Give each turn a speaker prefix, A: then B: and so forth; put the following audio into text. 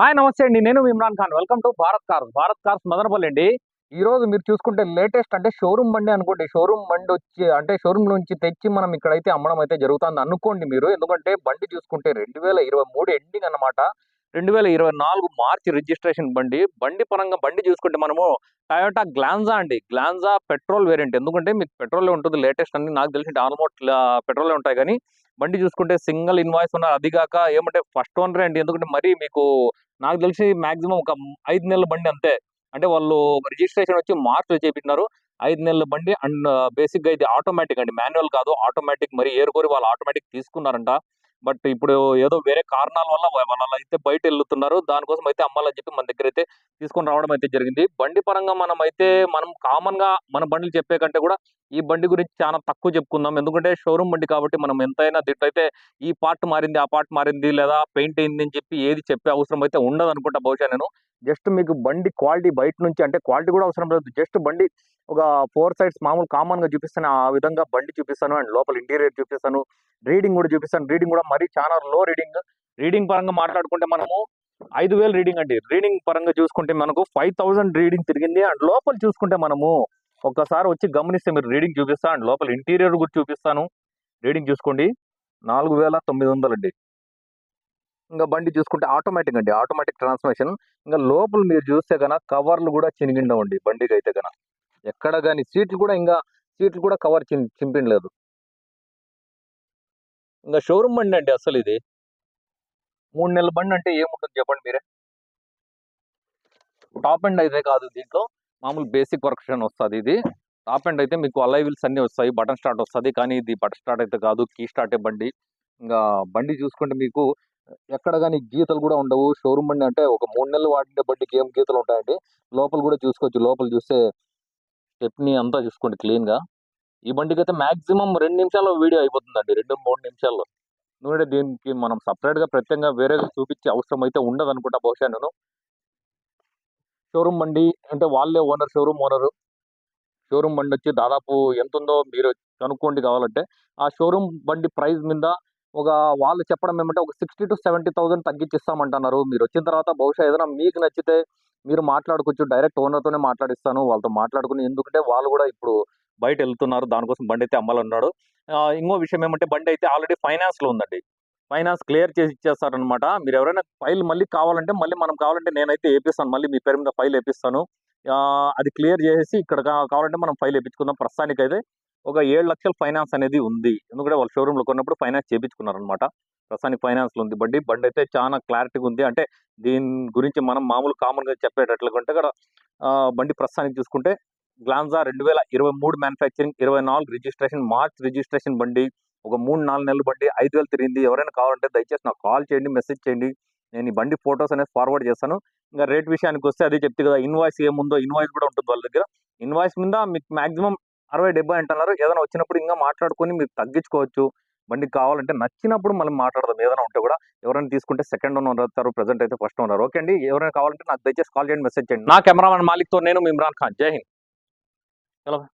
A: Hi నమస్తే అండి. నేను Imran Khan. Welcome to Bharat cars. Bharat cars Madanapalle అండి. ఈ రోజు మీరు చూసుకుంటే లేటెస్ట్ అంటే షోరూమ్ బండి అనుకోండి. షోరూమ్ బండి వచ్చి అంటే షోరూమ్ నుంచి తెచ్చి మనం ఇక్కడైతే అమ్మడం అయితే జరుగుతుంది అనుకోండి మీరు. ఎందుకంటే బండి చూసుకుంటే రెండు వేల ఇరవై మూడు ఎండింగ్ అనమాట రెండు వేల ఇరవై నాలుగు మార్చి రిజిస్ట్రేషన్ బండి బండి పరంగా బండి చూసుకుంటే మనము టయోటా గ్లాన్జా అండి. Glanza petrol variant. ఎందుకంటే మీకు పెట్రోల్ ఉంటుంది లేటెస్ట్ అని నాకు తెలిసి ఆల్మోస్ట్ పెట్రోల్ ఉంటాయి కానీ బండి చూసుకుంటే సింగిల్ ఇన్వాయిస్ ఉన్నారు అది కాక ఏమంటే ఫస్ట్ ఓనర్ అండి. ఎందుకంటే మరి మీకు నాకు తెలిసి మాక్సిమం ఒక ఐదు నెలల బండి అంతే. అంటే వాళ్ళు రిజిస్ట్రేషన్ వచ్చి మార్చ్ చేపించినారు. ఐదు నెలల బండి అండ్ బేసిక్గా ఇది ఆటోమేటిక్ అండి. మాన్యువల్ కాదు ఆటోమేటిక్. మరి ఏరుకోరి వాళ్ళు ఆటోమేటిక్ తీసుకున్నారంట. బట్ ఇప్పుడు ఏదో వేరే కారణాల వల్ల వాళ్ళు అయితే బయట వెళ్తున్నారు దానికోసం అయితే అమ్మాలని చెప్పి మన దగ్గర అయితే తీసుకొని రావడం అయితే జరిగింది. బండి పరంగా మనం అయితే మనం కామన్గా మన బండ్లు చెప్పే కంటే కూడా ఈ బండి గురించి చాలా తక్కువ చెప్పుకుందాం. ఎందుకంటే షోరూమ్ బండి కాబట్టి మనం ఎంతైనా దీంట్లో ఈ పార్ట్ మారింది ఆ పార్ట్ మారింది లేదా పెయింట్ అయింది అని చెప్పి ఏది చెప్పే అవసరం అయితే ఉండదు అనుకుంటా బహుశా నేను. జస్ట్ మీకు బండి క్వాలిటీ బయట నుంచి అంటే క్వాలిటీ కూడా అవసరం లేదు. జస్ట్ బండి ఒక ఫోర్ సైడ్స్ మామూలు కామన్గా చూపిస్తాను. ఆ విధంగా బండి చూపిస్తాను అండ్ లోపల ఇంటీరియర్ చూపిస్తాను. రీడింగ్ కూడా చూపిస్తాను. రీడింగ్ కూడా మరీ చాలా లో రీడింగ్. రీడింగ్ పరంగా మాట్లాడుకుంటే మనము ఐదు వేలు రీడింగ్ అండి. రీడింగ్ పరంగా చూసుకుంటే మనకు ఫైవ్ థౌసండ్ రీడింగ్ తిరిగింది. అండ్ లోపల చూసుకుంటే మనము ఒక్కసారి వచ్చి గమనిస్తే మీరు రీడింగ్ చూపిస్తా. అండ్ లోపల ఇంటీరియర్ కూడా చూపిస్తాను. రీడింగ్ చూసుకోండి. నాలుగు వేల తొమ్మిది వందలు అండి ఇంకా బండి చూసుకుంటే ఆటోమేటిక్ అండి. ఆటోమేటిక్ ట్రాన్స్మిషన్ ఇంకా లోపల మీరు చూస్తే కనుక కవర్లు కూడా చినిగిండవండి బండికి అయితే కనుక ఎక్కడ కానీ సీట్లు కూడా ఇంకా సీట్లు కూడా కవర్ చి చింపిండలేదు. ఇంకా షోరూమ్ బండి అండి అసలు ఇది. మూడు నెలల బండి అంటే ఏముంటుంది చెప్పండి మీరే? టాప్ ఎండ్ అయితే కాదు దీంట్లో. మామూలు బేసిక్ వర్క్షన్ వస్తుంది ఇది. టాప్ ఎండ్ అయితే మీకు అలై వీల్స్ అన్ని వస్తాయి. బటన్ స్టార్ట్ వస్తుంది. కానీ ఇది బటన్ స్టార్ట్ అయితే కాదు. కీ స్టార్ట్ బండి. ఇంకా బండి చూసుకుంటే మీకు ఎక్కడ కానీ గీతలు కూడా ఉండవు. షోరూమ్ బండి అంటే ఒక మూడు నెలలు వాడిన బండికి ఏం గీతలు ఉంటాయండి? లోపల కూడా చూసుకోవచ్చు. లోపల చూస్తే స్టెప్ని అంతా చూసుకోండి క్లీన్గా ఈ బండికి అయితే మాక్సిమం రెండు నిమిషాల్లో వీడియో అయిపోతుందండి. రెండు మూడు నిమిషాల్లో. ఎందుకంటే దీనికి మనం సపరేట్గా ప్రత్యేకంగా వేరేగా చూపించే అవసరం అయితే ఉండదు అనుకుంటా బహుశా నేను. షోరూమ్ బండి అంటే వాళ్ళే ఓనర్ షోరూమ్ ఓనర్. షోరూమ్ బండి వచ్చి దాదాపు ఎంత ఉందో మీరు కనుక్కోండి కావాలంటే. ఆ షోరూమ్ బండి ప్రైస్ మీద ఒక వాళ్ళు చెప్పడం ఏమంటే ఒక సిక్స్టీ టు సెవెంటీ థౌసండ్ తగ్గించిస్తామంటున్నారు. మీరు వచ్చిన తర్వాత బహుశా ఏదైనా మీకు నచ్చితే మీరు మాట్లాడుకోవచ్చు డైరెక్ట్ ఓనర్తోనే మాట్లాడిస్తాను. వాళ్ళతో మాట్లాడుకుని ఎందుకంటే వాళ్ళు కూడా ఇప్పుడు బయట వెళ్తున్నారు దానికోసం బండి అయితే అమ్మాలన్నాడు. ఇంకో విషయం ఏమంటే బండి అయితే ఆల్రెడీ ఫైనాన్స్లో ఉందండి. ఫైనాన్స్ క్లియర్ చేసి ఇచ్చేస్తారనమాట మీరు ఎవరైనా ఫైల్ మళ్ళీ కావాలంటే మళ్ళీ మనం కావాలంటే నేనైతే వేపిస్తాను. మళ్ళీ మీ పేరు మీద ఫైల్ వేపిస్తాను. అది క్లియర్ చేసి ఇక్కడ కావాలంటే మనం ఫైల్ వేపించుకుందాం ప్రస్తుతానికి అయితే ఒక ఏడు లక్షల ఫైనాన్స్ అనేది ఉంది. ఎందుకంటే వాళ్ళు షోరూమ్లో కొన్నప్పుడు ఫైనాన్స్ చేయించుకున్నారనమాట ప్రస్తుతానికి ఫైనాన్స్లో ఉంది బండి బండి అయితే చాలా క్లారిటీగా ఉంది. అంటే దీని గురించి మనం మామూలు కామన్గా చెప్పేటట్లుగా ఉంటే కూడా బండి ప్రస్తుతానికి చూసుకుంటే గ్లాన్జా రెండు వేల ఇరవై మూడు మ్యానుఫ్యాక్చరింగ్ ఇరవై నాలుగు రిజిస్ట్రేషన్ మార్చ్ రిజిస్ట్రేషన్ బండి ఒక మూడు నాలుగు నెలల బండి ఐదు వేలు తిరిగింది. ఎవరైనా కావాలంటే దయచేసి నాకు కాల్ చేయండి మెసేజ్ చేయండి. నేను ఈ బండి ఫొటోస్ అనేది ఫార్వర్డ్ చేస్తాను. ఇంకా రేట్ విషయానికి వస్తే అదే చెప్తే కదా ఇన్వాయిస్ ఏముందో ఇన్వాయిస్ కూడా ఉంటుంది వాళ్ళ దగ్గర. ఇన్వాయిస్ మీద మీకు మాక్సిమం అరవై డెబ్బై అంటున్నారు. ఏదైనా వచ్చినప్పుడు ఇంకా మాట్లాడుకొని మీరు తగ్గించుకోవచ్చు. బండి కావాలంటే నచ్చినప్పుడు మనం మాట్లాడదాం. ఏదైనా ఉంటే కూడా ఎవరైనా తీసుకుంటే సెకండ్ ఓనర్ అవుతారు ప్రజెంట్ అయితే ఫస్ట్ ఓనర్. ఓకే అండి. ఎవరైనా కావాలంటే నాకు దయచేసి కాల్ చేయండి మెసేజ్ చేయండి. నా కెమెరామెన్ మాలిక్తో నేను ఇమ్రాన్ ఖాన్. జై హింద్.